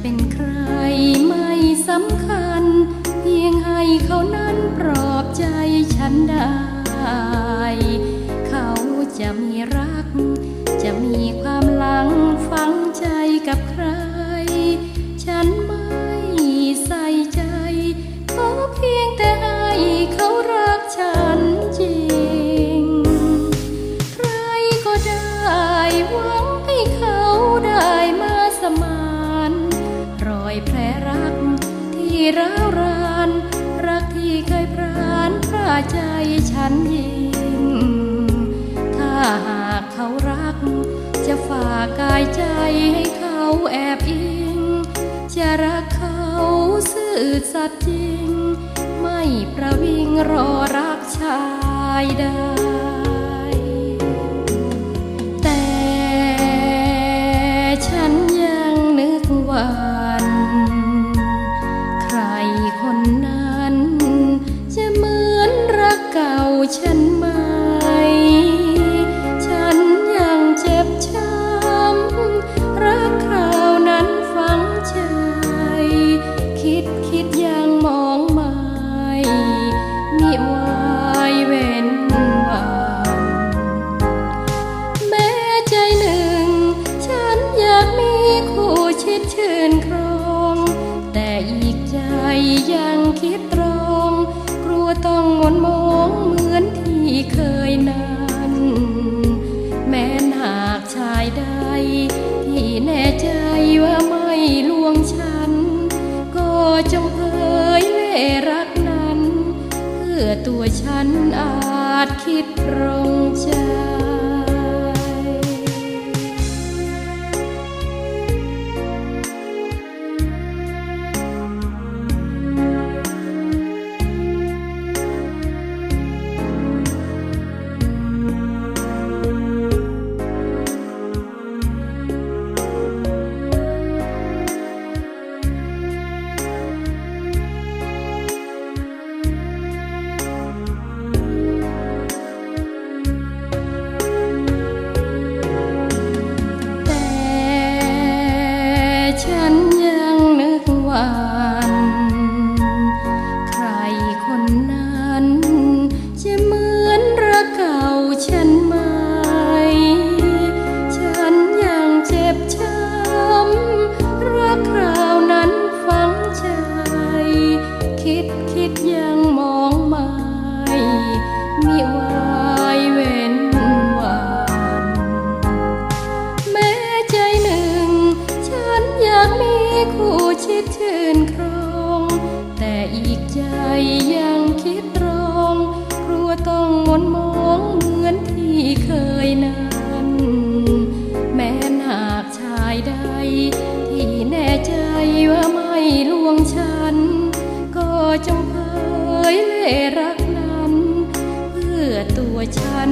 เป็นใครไม่สำคัญ เพียงให้เขานั้นปลอบใจฉันได้ เขาจะมีรัก จะมีความหลังฝังใจกับใคร ร้าวราน รักที่เคยพรานพราใจฉันยิ่ง ถ้าหากเขารัก จะฝากกายใจให้เขาแอบอิง จะรักเขาซื่อสัตย์จริง ไม่ประวิงรอรักชายใด ฉันไหม ฉันยังเจ็บช้ำ รักคราวนั้นฝังใจ คิดคิดยังมองไม่มิวายเว้นวัน แม้ใจหนึ่ง ฉันอยากมีคู่ชิดชื่นคร ฉันอาจคิดตรงใจ นครองแต่อีกใจยังคิดตรองกลัวต้องมนมองเหมือนที่เคยนั้นแม้หากชายใด ที่แน่ใจว่าไม่ลวงฉัน ก็จงเผยเล่รักนั้น เพื่อตัวฉัน